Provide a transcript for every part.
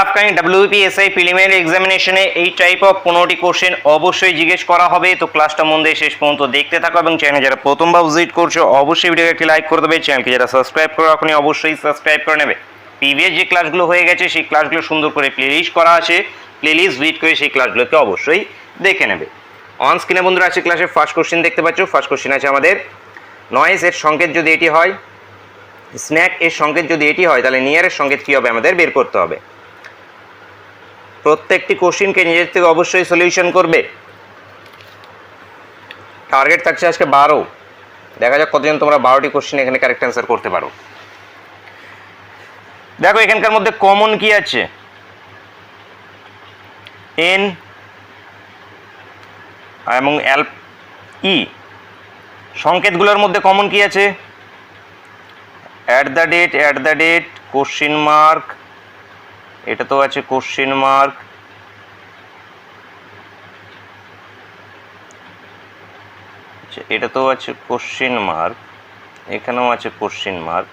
Upcoming WPSI preliminary এক্সামিনেশনে এই type of পনেরোটি question অবশ্যই জিজ্ঞেস করা হবে। তো ক্লাসটা মন দিয়ে শেষ পর্যন্ত দেখতে থাকো এবং চ্যানেল যারা প্রথমবার ভিজিট করছ, অবশ্যই ভিডিওকে একটি লাইক করে দেবে। চ্যানেলকে যারা সাবস্ক্রাইব করো এখনই অবশ্যই সাবস্ক্রাইব করে নেবে। প্রিভিয়াস যে ক্লাসগুলো হয়ে গেছে, সেই ক্লাসগুলো সুন্দর করে প্লেলিস্ট করা আছে। প্লেলিস্ট ভিট করে সেই ক্লাসগুলোকে অবশ্যই দেখে নেবে। অন স্ক্রিনে বন্ধুরা আছে ক্লাসের ফার্স্ট কোশ্চেন দেখতে পাচ্ছ। ফার্স্ট কোশ্চেন আছে আমাদের। নয়েস এর সংকেত যদি এটি হয় স্ন্যাক এর সংকেত যদি এটি হয়, তাহলে নিয়ারের সংকেত কী হবে? আমাদের বের করতে হবে। প্রত্যেকটি কোশ্চিনকে নিজের থেকে অবশ্যই সলিউশন করবে। টার্গেট থাকছে আজকে বারো। দেখা যাক কতজন তোমরা বারোটি কোশ্চিন এখানে কারেক্ট অ্যান্সার করতে পারো। দেখো, এখানকার মধ্যে কমন কি আছে? এন এবং অ্যাল ই সংকেতগুলোর মধ্যে কমন কি আছে? At the date at the date question mark এটা তো আছে কোশ্চিন মার্ক আচ্ছা এটা তো আছে কোশ্চিন মার্ক এখানেও আছে কোশ্চিন মার্ক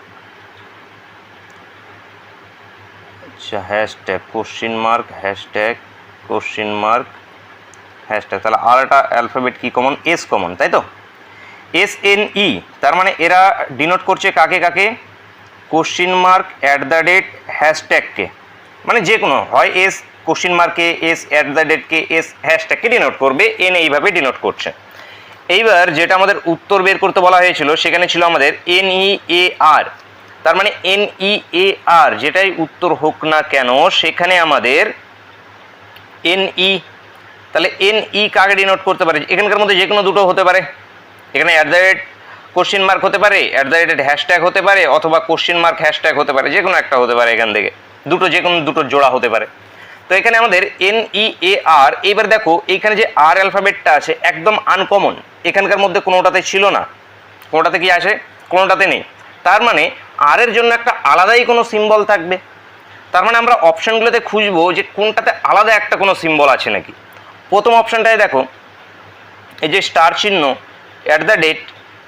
আচ্ছা hashtag question mark hashtag question mark hashtag তাহলে আর একটা অ্যালফাবেট কি কমন এস কমন তাই তো? এস এন ই তার মানে এরা ডিনোট করছে কাকে কাকে? Question mark at the date হ্যাশট্যাগকে মানে যে কোনো, হয় এস কোশ্চিন মার্কে এস অ্যাট দ্য ডেটকে এস হ্যাশট্যাগকে ডিনোট করবে এন এইভাবে ডিনোট করছে। এইবার যেটা আমাদের উত্তর বের করতে বলা হয়েছিল, সেখানে ছিল আমাদের এন ই এ আর তার মানে এন ই এ আর যেটাই উত্তর হোক না কেন, সেখানে আমাদের এন ই তাহলে এন ই কাকে ডিনোট করতে পারে? এখানকার মধ্যে যে কোনো দুটো হতে পারে। এখানে at the rate question mark হতে পারে অ্যাট দ্য রেট হ্যাশট্যাগ হতে পারে, অথবা কোশ্চিন মার্ক হ্যাশট্যাগ হতে পারে যে কোনো একটা হতে পারে এখান থেকে। দুটো যে কোনো দুটো জোড়া হতে পারে। তো এখানে আমাদের এন ই এ আর এবার দেখো এখানে যে আর অ্যালফাবেটটা আছে, একদম আনকমন এখানকার মধ্যে কোনোটাতে ছিল না। কোনোটাতে কি আসে? কোনোটাতে নেই। তার মানে আর এর জন্য একটা আলাদাই কোনো সিম্বল থাকবে। তার মানে আমরা অপশানগুলোতে খুঁজবো যে কোনটাতে আলাদা একটা কোনো সিম্বল আছে নাকি। প্রথম অপশানটায় দেখো, এই যে স্টার চিহ্ন অ্যাট দ্য ডেট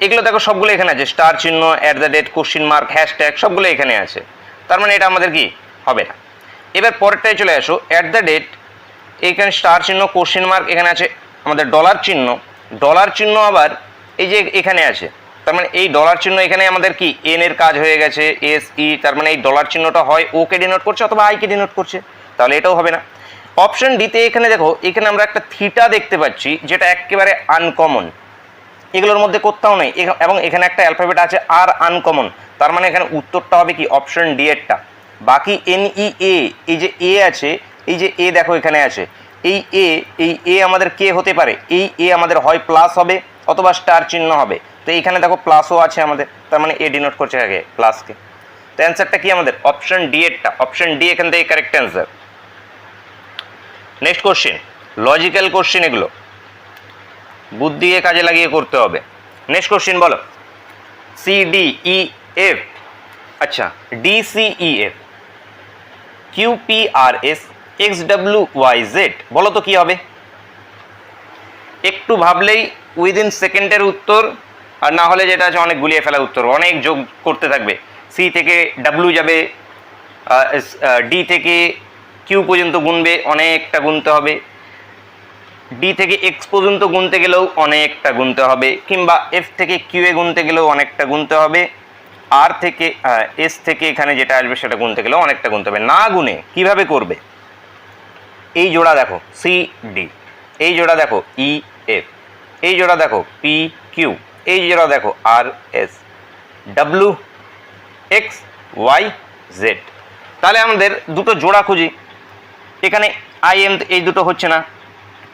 এগুলো দেখো সবগুলো এখানে আছে। স্টার চিহ্ন at the rate question mark hashtag সবগুলো এখানে আছে। তার মানে এটা আমাদের কি? হবে না। এবার পরেরটায় চলে আসো। অ্যাট দ্য ডেট এইখানে স্টার চিহ্ন কোশ্চিন মার্ক এখানে আছে, আমাদের ডলার চিহ্ন। ডলার চিহ্ন আবার এই যে এখানে আছে। তার মানে এই ডলার চিহ্ন এখানে আমাদের কি? এন এর কাজ হয়ে গেছে এস ই তার মানে এই ডলার চিহ্নটা হয় ওকে ডিনোট করছে অথবা আইকে ডিনোট করছে। তাহলে এটাও হবে না। অপশন ডিতে এখানে দেখো, এখানে আমরা একটা থিটা দেখতে পাচ্ছি, যেটা একেবারে আনকমন এগুলোর মধ্যে কোথাও নেই। এবং এখানে একটা অ্যালফাবেট আছে আর আনকমন তার মানে এখানে উত্তরটা হবে কি? অপশন ডি এরটা। বাকি এন ই এ এই যে এ আছে, এই যে এ দেখো এখানে আছে, এই এ এই এ আমাদের কে হতে পারে? এই এ আমাদের হয় প্লাস হবে অথবা স্টার চিহ্ন হবে। তো এইখানে দেখো প্লাসও আছে আমাদের, তার মানে এ ডিনোট করছে আগে প্লাসকে তো অ্যান্সারটা কি আমাদের? অপশন ডি এরটা অপশন ডি এখান থেকে correct answer next question logical question এগুলো। বুদ্ধি দিয়ে কাজে লাগিয়ে করতে হবে। নেক্সট কোশ্চেন বলো। সি ডি ই এফ আচ্ছা D C E F Q P R S X W Y Z বলো তো কী হবে? একটু ভাবলেই উইদিন সেকেন্ডের উত্তর, আর না হলে যেটা আছে অনেক গুলিয়ে ফেলা উত্তর। অনেক যোগ করতে থাকবে। সি থেকে ডাব্লিউ যাবে ডি থেকে কিউ পর্যন্ত গুনবে, অনেকটা গুনতে হবে। ডি থেকে এক্স পর্যন্ত গুনতে গেলেও অনেকটা গুনতে হবে, কিংবা এফ থেকে কিউ এ গুনতে গেলেও অনেকটা গুনতে হবে। আর থেকে এস থেকে এখানে যেটা আসবে সেটা গুনতে গেলেও অনেকটা গুনতে হবে। না গুনে কীভাবে করবে? এই জোড়া দেখো সি ডি এই জোড়া দেখো ই এফ এই জোড়া দেখো পি কিউ এই জোড়া দেখো R S W X Y Z তাহলে আমাদের দুটো জোড়া খুঁজি। এখানে আই এম এই দুটো হচ্ছে না।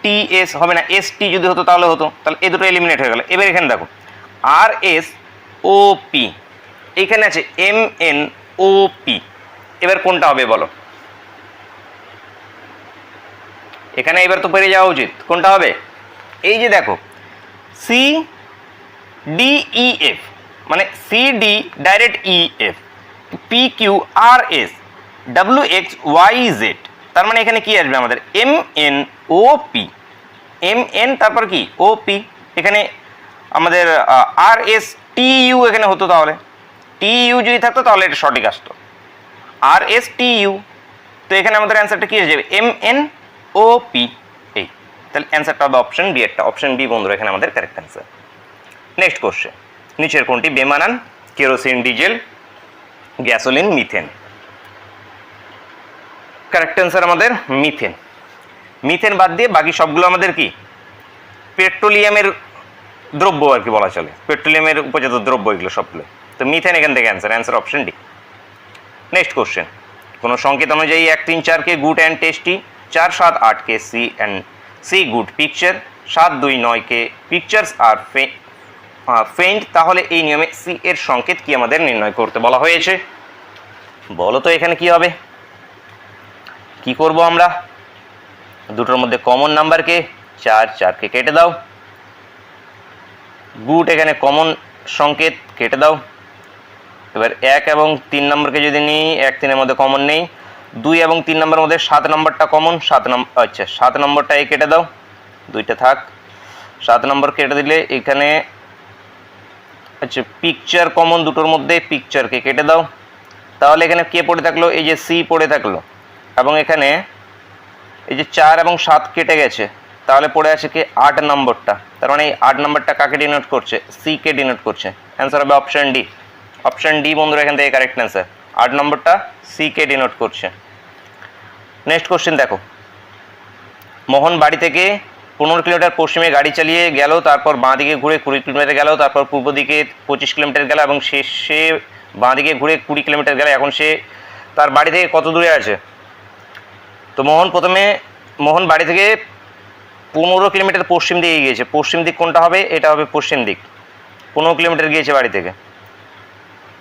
টি এস হবে না। এস টি যদি হতো তাহলে হতো। তাহলে এই দুটো এলিমিনেট হয়ে গেল। এবার এখানে দেখো আর এস ও পি এইখানে আছে এম এন ও পি। এবার কোনটা হবে বলো? এখানে এবার তো পেরে যাওয়া উচিত। কোনটা হবে? এই যে দেখো সি ডি ই এফ মানে C D direct E F P Q R S W X Y Z তার মানে এখানে কি আসবে আমাদের? M N O P M N তারপর কি? ও পি এখানে আমাদের আর এস টি ইউ এখানে হতো তাহলে। টি ইউ যদি থাকতো তাহলে এটা সঠিক আসতো। আর এস টি ইউ তো এখানে আমাদের অ্যান্সারটা কী হয়ে যাবে? এম এন ও পি এই তাহলে অ্যান্সারটা হবে অপশন বি একটা। অপশন বি বন্ধুরা, এখানে আমাদের কারেক্ট অ্যান্সার নেক্সট কোশ্চেন নিচের কোনটি? বেমানান, kerosene, diesel, gasoline, methane. Correct answer আমাদের মিথেন। মিথেন বাদ দিয়ে বাকি সবগুলো আমাদের কি? পেট্রোলিয়ামের দ্রব্য আর কি বলা চলে। পেট্রোলিয়ামের উপজাত দ্রব্য এগুলো সবগুলো। তো মিথেন এখান থেকে answer answer option D next question কোনো সংকেত অনুযায়ী এক তিন চারকে গুড অ্যান্ড টেস্টি চার সাত আটকে C and C good picture সাত দুই নয়কে পিকচার্স আর ফেন্ট তাহলে এই নিয়মে সি এর সংকেত কি আমাদের নির্ণয় করতে বলা হয়েছে? বলো তো এখানে কি হবে? কি করব আমরা? দুটোর মধ্যে কমন নাম্বারকে চার চারকে কেটে দাও। গুড এখানে কমন সংকেত, কেটে দাও। এবার এক এবং তিন নম্বরকে যদি নিই, এক তিনের মধ্যে কমন নেই। দুই এবং তিন নম্বরের মধ্যে সাত নম্বরটা কমন সাত নম্বর আচ্ছা সাত নম্বরটা এই কেটে দাও। দুইটা থাক। সাত নম্বর কেটে দিলে এখানে আচ্ছা পিকচার কমন দুটোর মধ্যে পিকচারকে কেটে দাও। তাহলে এখানে কে পড়ে থাকল? এই যে সি পড়ে থাকল। এবং এখানে এই যে চার এবং সাত কেটে গেছে। তাহলে পড়ে আছে কি? আট নম্বরটা। তার মানে এই আট নম্বরটা কাকে ডিনোট করছে? সি কে ডিনোট করছে। অ্যান্সার হবে অপশন ডি অপশন ডি, বন্ধুরা, এখান থেকে কারেক্ট অ্যান্সার আট নম্বরটা সি কে ডিনোট করছে। নেক্সট কোশ্চেন দেখো। মোহন বাড়ি থেকে পনেরো কিলোমিটার পশ্চিমে গাড়ি চালিয়ে গেল, তারপর বাঁ দিকে ঘুরে কুড়ি কিলোমিটার গেল, তারপর পূর্ব দিকে পঁচিশ কিলোমিটার গেল এবং শেষে বাঁ দিকে ঘুরে কুড়ি কিলোমিটার গেল। এখন সে তার বাড়ি থেকে কত দূরে আছে? তো মোহন প্রথমে, মোহন বাড়ি থেকে পনেরো কিলোমিটার পশ্চিম দিকে গিয়েছে। পশ্চিম দিক কোনটা হবে? এটা হবে পশ্চিম দিক। পনেরো কিলোমিটার গিয়েছে বাড়ি থেকে।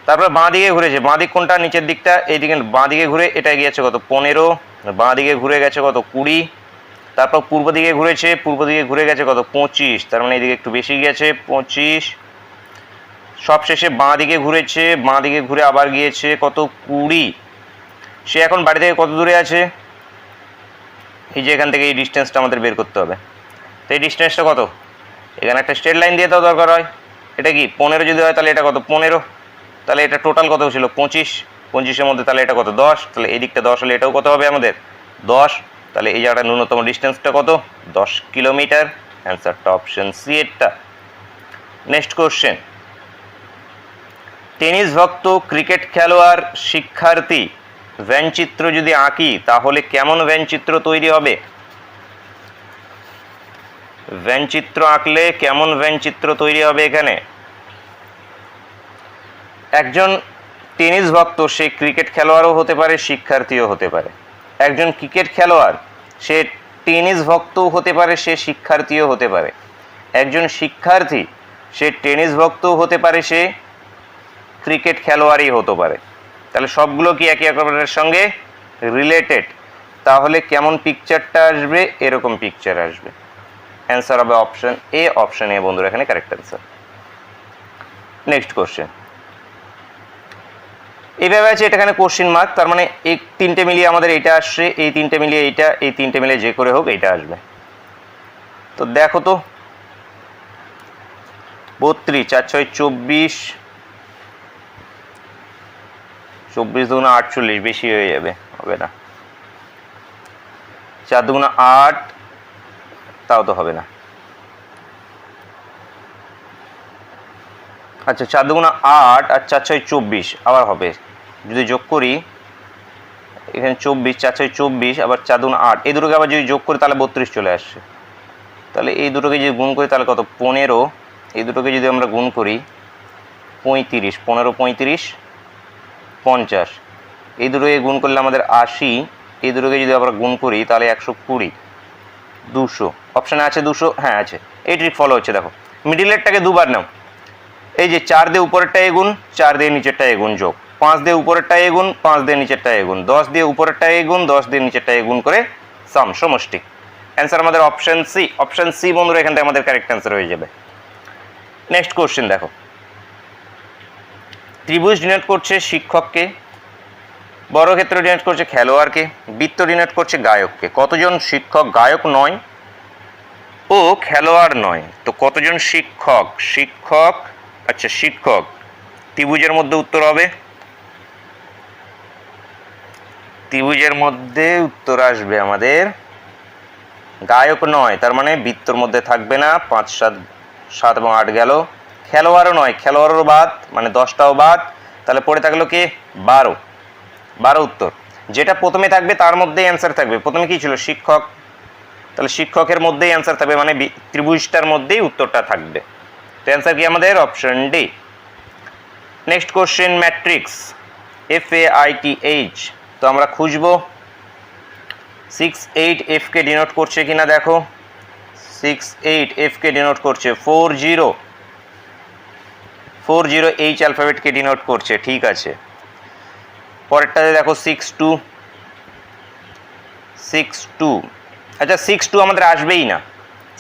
তারপর বাঁ দিকে ঘুরেছে বাঁ দিক কোনটা? নিচের দিকটা। এইদিকে বাঁ দিকে ঘুরে, এটা গিয়েছে কত? পনেরো। বাঁ দিকে ঘুরে গেছে কত? কুড়ি। তারপর পূর্ব দিকে ঘুরেছে, পূর্ব দিকে ঘুরে গেছে কত? পঁচিশ। তার মানে এদিকে একটু বেশি গেছে পঁচিশ। সবশেষে বাঁ দিকে ঘুরেছে, বাঁ দিকে ঘুরে আবার গিয়েছে কত? কুড়ি। সে এখন বাড়ি থেকে কত দূরে আছে? এই যে এখান থেকে এই ডিস্টেন্সটা আমাদের বের করতে হবে। তো এই ডিস্টেন্সটা কত? এখানে একটা স্ট্রেট লাইন দিয়ে তো দরকার হয়। এটা কি? পনেরো যদি হয় তাহলে এটা কত? পনেরো। তাহলে এটা টোটাল কত ছিল? পঁচিশ। পঁচিশের মধ্যে তাহলে এটা কত? দশ। তাহলে এই দিকটা দশ হলে এটাও কত হবে আমাদের? দশ। তাহলে এই জায়গাটা ন্যূনতম ডিস্টেন্সটা কত? দশ কিলোমিটার। অ্যান্সারটা অপশন সি এরটা। নেক্সট কোশ্চেন টেনিস ভক্ত, ক্রিকেট খেলোয়াড়, শিক্ষার্থী ভ্যানচিত্র যদি আঁকি, তাহলে কেমন ভ্যানচিত্র তৈরি হবে? ভ্যানচিত্র আঁকলে কেমন ভ্যানচিত্র তৈরি হবে এখানে? একজন টেনিস ভক্ত, সে ক্রিকেট খেলোয়াড়ও হতে পারে, শিক্ষার্থীও হতে পারে। একজন ক্রিকেট খেলোয়াড়, সে টেনিস ভক্তও হতে পারে, সে শিক্ষার্থীও হতে পারে। একজন শিক্ষার্থী, সে টেনিস ভক্তও হতে পারে, সে ক্রিকেট খেলোয়াড়ই হতে পারে। তাহলে সবগুলো কি একে অপরের সঙ্গে রিলেটেড তাহলে কেমন পিকচারটা আসবে? এরকম পিকচার আসবে। অ্যান্সার হবে অপশন এ অপশন এ বন্ধুরা, এখানে কারেক্ট অ্যান্সার নেক্সট কোশ্চেন এইভাবে আছে এটা এখানে কোশ্চিন মার্ক তার মানে এই তিনটে মিলিয়ে আমাদের এইটা আসছে, এই তিনটে মিলিয়ে এইটা, এই তিনটে মিলিয়ে যে করে হোক এইটা আসবে। তো দেখো তো। বত্রিশ, চার, ছয়, চব্বিশ। চব্বিশ দুগুণা আটচল্লিশ, বেশি হয়ে যাবে, হবে না। চার দুগুণা আট, তাও তো হবে না। আচ্ছা চার দুগুণা আট আর চার, ছয়, চব্বিশ, আবার হবে। যদি যোগ করি, এখানে চব্বিশ, চার ছয় চব্বিশ, আবার চার দুগুণা আট, এই দুটোকে আবার যদি যোগ করি, তাহলে বত্রিশ চলে আসছে। তাহলে এই দুটোকে যদি গুণ করি, তাহলে কত? পনেরো। এই দুটোকে যদি আমরা গুণ করি, পঁয়ত্রিশ, পনেরো, পঁয়ত্রিশ, পঞ্চাশ। এই দুটোকে গুণ করলে আমাদের আশি। এই দুটোকে যদি আমরা গুণ করি, তাহলে একশো কুড়ি, দুশো। অপশানে আছে দুশো? হ্যাঁ আছে। এই ট্রিক ফলো হচ্ছে, দেখো। মিডিলেরটাকে দুবার নাও। এই যে চার দিয়ে উপরেরটা এগুন চার দিয়ে নিচেরটা এগুন যোগ। পাঁচ দিয়ে উপরেরটা এগুন পাঁচ দিয়ে নিচেরটা এগুন দশ দিয়ে উপরেরটা এগুন দশ দিয়ে নিচেরটা এগুন করে সাম সমষ্টি। অ্যান্সার আমাদের অপশান সি অপশান সি বন্ধুরা, এখান থেকে আমাদের কারেক্ট অ্যান্সার হয়ে যাবে। নেক্সট কোশ্চেন দেখো। ত্রিভুজ ডিনোট করছে শিক্ষককে, বর্গক্ষেত্র ডিনোট করছে খেলোয়াড়কে, বৃত্ত ডিনোট করছে গায়ককে। কতজন শিক্ষক গায়ক নয় ও খেলোয়াড় নয়? তো কতজন শিক্ষক? শিক্ষক আচ্ছা শিক্ষক। ত্রিভুজের মধ্যে উত্তর হবে ত্রিভুজের মধ্যে উত্তর আসবে আমাদের গায়ক নয়, তার মানে বৃত্তর মধ্যে থাকবে না, পাঁচ, সাত সাত এবং আট গেল। খেলোয়াড়ও নয় খেলোয়াড়ও বাদ মানে দশটাও বাদ, তাহলে পড়ে থাকল কি? বারো। বারো উত্তর। যেটা প্রথমে থাকবে তার মধ্যেই অ্যান্সার থাকবে। প্রথমে কি ছিল? শিক্ষক। তাহলে শিক্ষকের মধ্যেই অ্যান্সার থাকবে মানে ত্রিভুজটার মধ্যেই উত্তরটা থাকবে। তো অ্যান্সার কি আমাদের? Option D next question matrix F A I T H তো আমরা খুঁজবো। সিক্স এইট এফকে ডিনোট করছে কিনা দেখো। সিক্স এইট এফকে ডিনোট করছে। Four zero four zero H অ্যালফাবেটকে denote করছে। ঠিক আছে। পরেরটাতে দেখো সিক্স টু সিক্স টু আচ্ছা সিক্স টু আমাদের আসবেই না।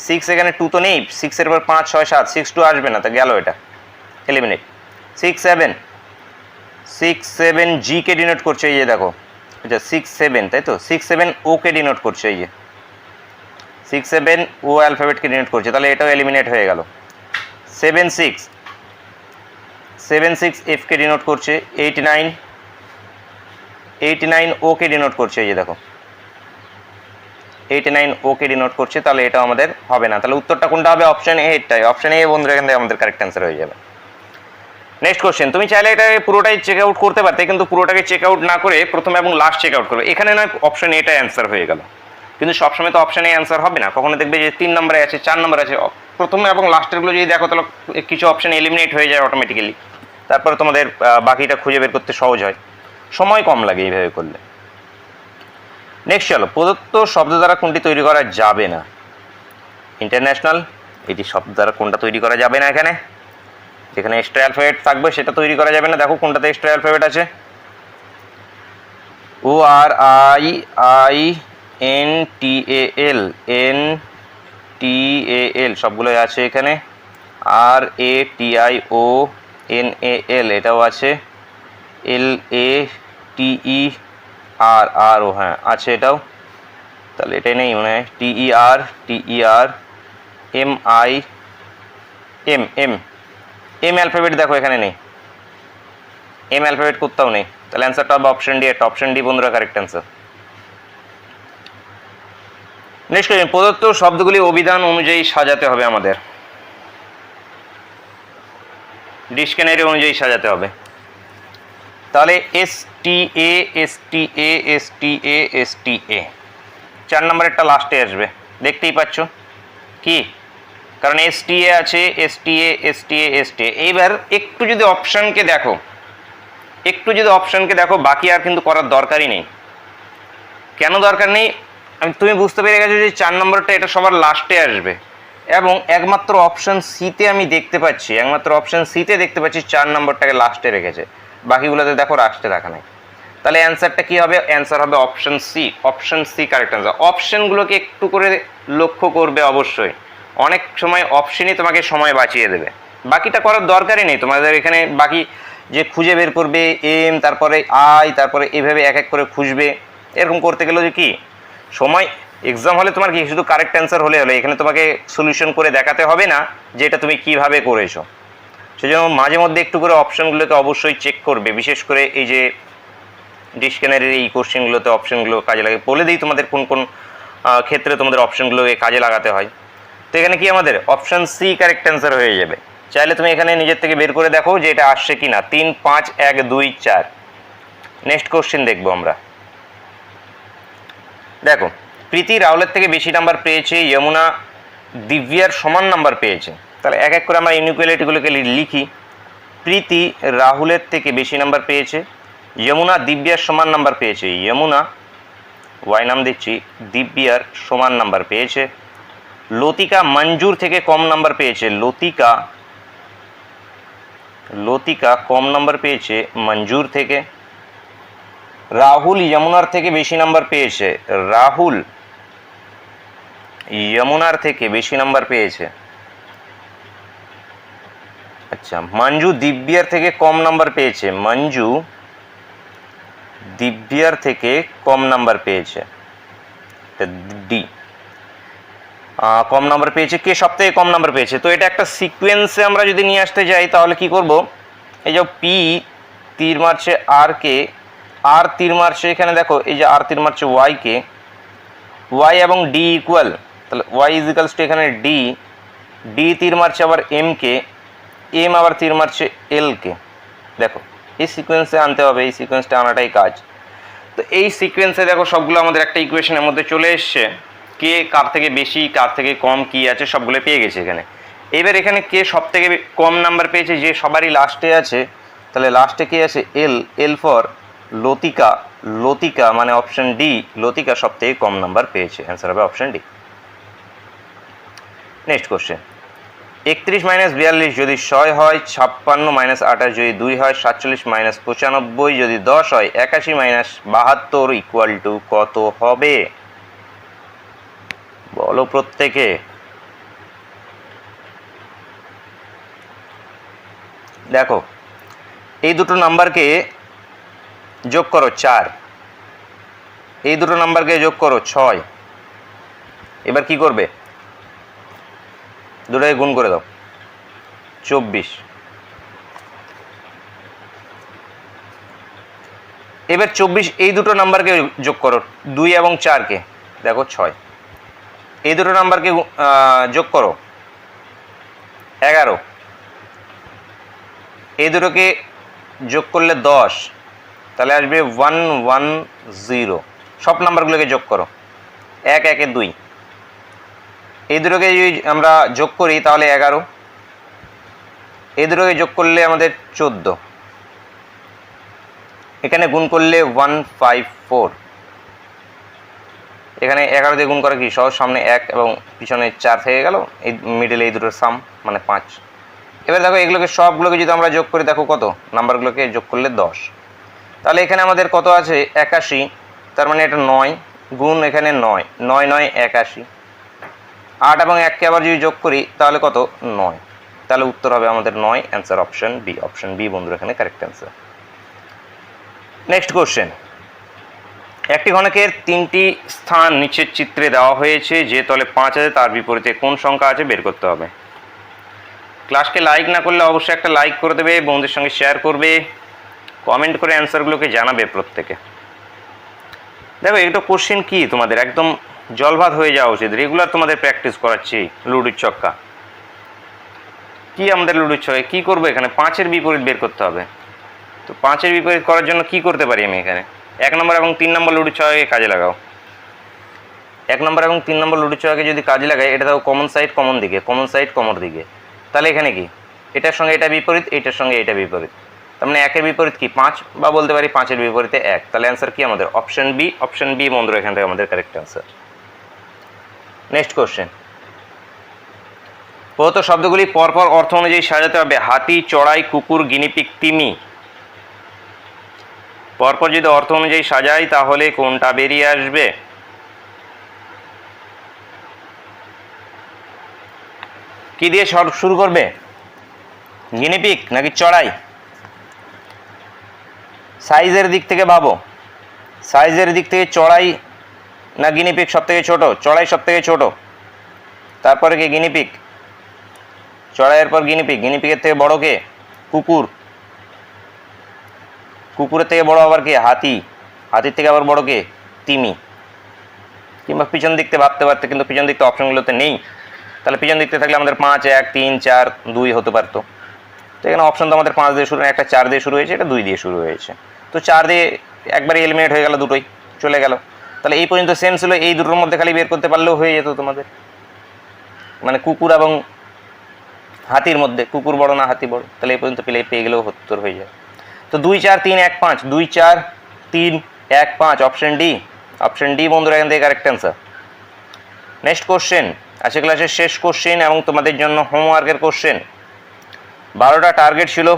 সিক্স এখানে টু তো নেই। সিক্সের পর পাঁচ, ছয়, সাত। সিক্স টু আসবে না, তো গেল এটা। Eliminate six seven six seven GK denote করছে, এই যে দেখো। আচ্ছা সিক্স সেভেন তাই তো? সিক্স সেভেন ওকে ডিনোট করছে, এই যে। সিক্স সেভেন ও অ্যালফাবেটকে ডিনোট করছে, তাহলে এটাও এলিমিনেট হয়ে গেল। সেভেন সিক্স সেভেন সিক্স এফকে ডিনোট করছে এইট নাইন এইট নাইন ওকে ডিনোট করছে, এই যে দেখো। এইট নাইন ওকে ডিনোট করছে, তাহলে এটা আমাদের হবে না। তাহলে উত্তরটা কোনটা হবে? অপশন এ এটাই অপশন এ বন্ধুরা, এখান থেকে আমাদের কারেক্ট অ্যান্সার হয়ে যাবে। নেক্সট কোশ্চেন তুমি চাইলে এটা পুরোটাই চেক আউট করতে পারতে, কিন্তু পুরোটাকে চেক আউট না করে প্রথমে এবং লাস্ট চেক আউট করবে। এখানে নয় অপশন এটা অ্যান্সার হয়ে গেল। কিন্তু সবসময় তো অপশন অ্যান্সার হবে না। কখনো দেখবে যে তিন নম্বরে আছে, চার নম্বরে আছে। প্রথমে এবং লাস্টেরগুলো যদি দেখো, তাহলে কিছু অপশন এলিমিনেট হয়ে যায় অটোমেটিক্যালি তারপরে তোমাদের বাকিটা খুঁজে বের করতে সহজ হয়। সময় কম লাগে এইভাবে করলে। নেক্সট চলো, প্রদত্ত শব্দ দ্বারা কোনটি তৈরি করা যাবে না? ইন্টারন্যাশনাল এটি শব্দ দ্বারা কোনটা তৈরি করা যাবে না এখানে? যেখানে এক্সট্রা অ্যালফাবেট থাকবে, সেটা তৈরি করা যাবে না। দেখো কোনটাতে এক্সট্রা অ্যালফাবেট আছে। O R I I N T A L N T A L সবগুলোই আছে এখানে। আর এ T I O N A এল এটাও আছে। এল এ টি ই আর আর ও হ্যাঁ আছে এটাও। তাহলে এটাই নেই, মনে T E R T E R M I M M M alphabet দেখো এখানে নেই। এম অ্যালফাবেট কোথাও নেই। তাহলে অ্যান্সারটা হবে অপশন ডি একটা অপশন ডি বন্ধুরা কারেক্ট অ্যান্সার নেক্সট কোয়েশ্চেন প্রদত্ত শব্দগুলি অভিধান অনুযায়ী সাজাতে হবে আমাদের। ডিকশনারি অনুযায়ী সাজাতে হবে। তাহলে S T A S T A S T A S T A চার নম্বরেরটা লাস্টে আসবে। দেখতেই পাচ্ছ? কি? কারণ এস টি এ আছে S T A S T A S T এইবার একটু যদি অপশানকে দেখো, একটু যদি অপশানকে দেখো, বাকি আর কিন্তু করার দরকারই নেই। কেন দরকার নেই? আমি, তুমি বুঝতে পেরে গেছো যে চার নম্বরটা এটা সবার লাস্টে আসবে। এবং একমাত্র অপশন সিতে আমি দেখতে পাচ্ছি, একমাত্র অপশন সিতে দেখতে পাচ্ছি চার নম্বরটাকে লাস্টে রেখেছে। বাকিগুলোতে দেখো লাস্টে রাখা নেই। তাহলে অ্যান্সারটা কি হবে? অ্যান্সার হবে option C option C correct answer অপশনগুলোকে একটু করে লক্ষ্য করবে অবশ্যই। অনেক সময় অপশনই তোমাকে সময় বাঁচিয়ে দেবে। বাকিটা করার দরকারই নেই। তোমাদের এখানে বাকি যে খুঁজে বের করবে এম তারপরে আই তারপরে এভাবে এক এক করে খুঁজবে, এরকম করতে গেলে যে কি? সময় এক্সাম হলে তোমার কি? শুধু কারেক্ট অ্যান্সার হলে হলে। এখানে তোমাকে সলিউশন করে দেখাতে হবে না যে এটা তুমি কীভাবে করেছ। সেজন্য মাঝে মধ্যে একটু করে অপশনগুলোকে অবশ্যই চেক করবে। বিশেষ করে এই যে ডিসকেনারির এই কোশ্চেনগুলোতে অপশনগুলো কাজে লাগে। বলে দিই তোমাদের কোন কোন ক্ষেত্রে তোমাদের অপশনগুলোকে কাজে লাগাতে হয়। তো এখানে কি আমাদের? অপশন সি কারেক্ট অ্যান্সার হয়ে যাবে। চাইলে তুমি এখানে নিজের থেকে বের করে দেখো যে এটা আসছে কি না তিন, পাঁচ, এক, দুই, চার। নেক্সট কোশ্চেন দেখব আমরা। দেখো, প্রীতি রাহুলের থেকে বেশি নাম্বার পেয়েছে, যমুনা দিব্যার সমান নাম্বার পেয়েছে। তাহলে এক এক করে আমরা ইনইকুয়ালিটিগুলোকে লি- লিখি। প্রীতি রাহুলের থেকে বেশি নাম্বার পেয়েছে, যমুনা দিব্যার সমান নাম্বার পেয়েছে। যমুনা ওয়াই নাম দিচ্ছি, দিব্যার সমান নাম্বার পেয়েছে। লতিকা মঞ্জুর থেকে কম নাম্বার পেয়েছে। লতিকা লতিকা কম নাম্বার পেয়েছে মঞ্জুর থেকে। রাহুল যমুনার থেকে বেশি নাম্বার পেয়েছে। রাহুল যমুনার থেকে বেশি নাম্বার পেয়েছে। আচ্ছা মঞ্জু দিব্যার থেকে কম নাম্বার পেয়েছে। মঞ্জু দিব্যার থেকে কম নাম্বার পেয়েছে। ডি। কম নাম্বার পেয়েছে। কে সব থেকে কম নাম্বার পেয়েছে? তো এটা একটা সিকোয়েন্সে আমরা যদি নিয়ে আসতে যাই, তাহলে কি করব? এই যে পি তীর মারছে আর কে আর তীর মারছে এখানে দেখো, এই যে আর তীর মারছে ওয়াইকে ওয়াই এবং ডি ইকুয়াল তাহলে ওয়াই ইজিক্যালস টু এখানে ডি ডি তীর মারছে আবার এম কে এম আবার তীর মারছে এল কে। দেখো, এই সিকোয়েন্সে আনতে হবে, এই সিকোয়েন্সটা আনাটাই কাজ। তো এই সিকোয়েন্সে দেখো সবগুলো আমাদের একটা ইকুয়েশনের মধ্যে চলে এসছে। কে কার থেকে বেশি, কার থেকে কম, কি আছে, সবগুলো পেয়ে গেছে এখানে। এবার এখানে কে সব থেকে কম নাম্বার পেয়েছে, যে সবারই লাস্টে আছে, তাহলে লাস্টে কে আছে? এল এল ফর লতিকা। লতিকা মানে অপশন ডি লতিকা সব থেকে কম নাম্বার পেয়েছে। অ্যান্সার হবে অপশন ডি নেক্সট কোশ্চেন একত্রিশ মাইনাস বিয়াল্লিশ যদি ছয় হয়, ছাপ্পান্ন মাইনাস আঠাশ যদি দুই হয়, সাতচল্লিশ মাইনাস পঁচানব্বই যদি দশ হয়, একাশি মাইনাস বাহাত্তর ইকুয়াল টু কত হবে? বলো প্রত্যেকে। দেখো, এই দুটো নাম্বারকে যোগ করো চার। এই দুটো নাম্বারকে যোগ করো ছয়। এবার কি করবে? দুটোকে গুণ করে দাও। চব্বিশ। এবার চব্বিশ এই দুটো নাম্বারকে যোগ করো দুই এবং চারকে। দেখো ছয়। এই দুটো নাম্বারকে যোগ করো। এগারো। এই দুটোকে যোগ করলে দশ। তাহলে আসবে ওয়ান ওয়ান জিরো। সব নাম্বারগুলোকে যোগ করো। এক, একে দুই। এই দুটোকে যদি আমরা যোগ করি, তাহলে এগারো। এই দুটোকে যোগ করলে আমাদের চোদ্দ। এখানে গুণ করলে ওয়ান ফাইভ ফোর। এখানে এগারো দিয়ে গুণ করা কি? সহজ সামনে এক এবং পিছনে চার থেকে গেল। এই মিডলে এই দুটোর সাম মানে পাঁচ। এবার দেখো, এগুলোকে সবগুলোকে যদি আমরা যোগ করি, দেখো কত? নাম্বারগুলোকে যোগ করলে দশ। তাহলে এখানে আমাদের কত আছে? একাশি। তার মানে এটা নয় গুণ এখানে নয়। নয় নয়, একাশি। আট এবং এককে আবার যদি যোগ করি, তাহলে কত? নয়। তাহলে উত্তর হবে আমাদের নয়। Answer option B option B বন্ধুরা, এখানে কারেক্ট অ্যান্সার নেক্সট কোশ্চেন একটি ঘনকের তিনটি স্থান নিচের চিত্রে দেওয়া হয়েছে, যে তলে পাঁচ আছে, তার বিপরীতে কোন সংখ্যা আছে বের করতে হবে। ক্লাসকে লাইক না করলে অবশ্যই একটা লাইক করে দেবে, বন্ধুদের সঙ্গে শেয়ার করবে, কমেন্ট করে অ্যান্সারগুলোকে জানাবে প্রত্যেকে। দেখো এটা কোশ্চেন কি তোমাদের? একদম জলভাত হয়ে যাওয়া উচিত। রেগুলার তোমাদের প্র্যাকটিস করাচ্ছি, লুডুর ছক্কা। কি আমাদের লুডুর ছকে কী করব এখানে? পাঁচের বিপরীত বের করতে হবে। তো পাঁচের বিপরীত করার জন্য কি করতে পারি আমি এখানে? এক নম্বর এবং তিন নম্বর লুডুর ছকে কাজে লাগাও। এক নম্বর এবং তিন নম্বর লুডুর ছকে যদি কাজে লাগাই, এটা দেখো কমন সাইড কমন দিকে কমন সাইড কমন দিকে। তাহলে এখানে কি? এটার সঙ্গে এটা বিপরীত, এটার সঙ্গে এটা বিপরীত। তার মানে একের বিপরীত কি? পাঁচ বা বলতে পারি পাঁচের বিপরীতে এক। তাহলে অ্যান্সার কি আমাদের? অপশন বি অপশন বি বন্ধুরা, এখান থেকে আমাদের কারেক্ট অ্যান্সার নেক্সট কোশ্চেন প্রদত্ত শব্দগুলি পরপর অর্থ অনুযায়ী সাজাতে হবে। হাতি, চড়াই, কুকুর গিনিপিক তিমি। পরপর যদি অর্থ অনুযায়ী সাজাই, তাহলে কোনটা বেরিয়ে আসবে? কি দিয়ে শুরু করবে? গিনিপিক নাকি চড়াই? সাইজের দিক থেকে ভাবো। সাইজের দিক থেকে চড়াই না গিনিপিক সব থেকে ছোটো? চড়াই সব থেকে ছোটো। তারপরে কি গিনিপিক চড়াইয়ের পর গিনিপিক গিনিপিকের থেকে বড় কে? কুকুর। কুকুরের থেকে বড় আবার কে? হাতি। হাতির থেকে আবার বড় কে? তিমি। কিংবা পিছন দিকতে ভাবতে পারতো কিন্তু পিছন দিকতে অপশনগুলোতে নেই। তাহলে পিছন দিকতে থাকলে আমাদের পাঁচ, এক, তিন, চার, দুই হতে পারতো। তো এখানে অপশন তো আমাদের পাঁচ দিয়ে শুরু, একটা চার দিয়ে শুরু হয়েছে এটা দুই দিয়ে শুরু হয়েছে। তো চার দিয়ে একবারে এলিমিনেট হয়ে গেল দুটোই, চলে গেল। তাহলে এই পর্যন্ত সেম ছিল, এই দুটোর মধ্যে খালি বের করতে পারলেও হয়ে যেত তোমাদের। মানে কুকুর এবং হাতির মধ্যে, কুকুর বড় না হাতি বড়, তাহলে এই পর্যন্ত পেলে পেয়ে গেলেও উত্তর হয়ে যায়। তো দুই চার তিন এক পাঁচ, দুই চার তিন এক পাঁচ অপশন ডি অপশন ডি বন্ধুরা, এখান থেকে কারেক্ট অ্যান্সার নেক্সট কোশ্চেন আজকে ক্লাসের শেষ কোশ্চেন এবং তোমাদের জন্য হোমওয়ার্কের কোশ্চেন বারোটা টার্গেট ছিল,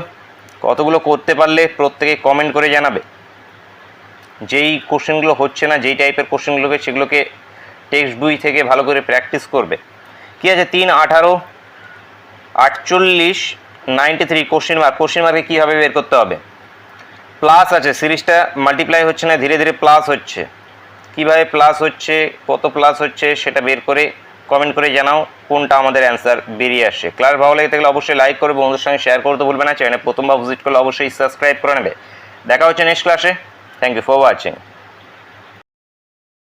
কতগুলো করতে পারলে প্রত্যেকে কমেন্ট করে জানাবে। যেই কোশ্চেনগুলো হচ্ছে না, যেই টাইপের কোশ্চেনগুলোকে সেগুলোকে টেক্সট বই থেকে ভালো করে প্র্যাকটিস করবে। কী আছে? তিন, আঠারো, আটচল্লিশ ninety three question mark question মার্কে কীভাবে বের করতে হবে? প্লাস আছে সিরিজটা মাল্টিপ্লাই হচ্ছে না, ধীরে ধীরে প্লাস হচ্ছে। কীভাবে প্লাস হচ্ছে, কত প্লাস হচ্ছে, সেটা বের করে কমেন্ট করে জানাও, কোনটা আমাদের অ্যান্সার বেরিয়ে আসে। ক্লাস ভালো লেগে থাকলে অবশ্যই লাইক করে বন্ধুদের সঙ্গে শেয়ার করতে ভুলবে না চ্যানেল প্রথমবার ভিজিট করলে অবশ্যই সাবস্ক্রাইব করে নেবে। দেখা হচ্ছে নেক্সট ক্লাসে থ্যাংক ইউ ফর ওয়াচিং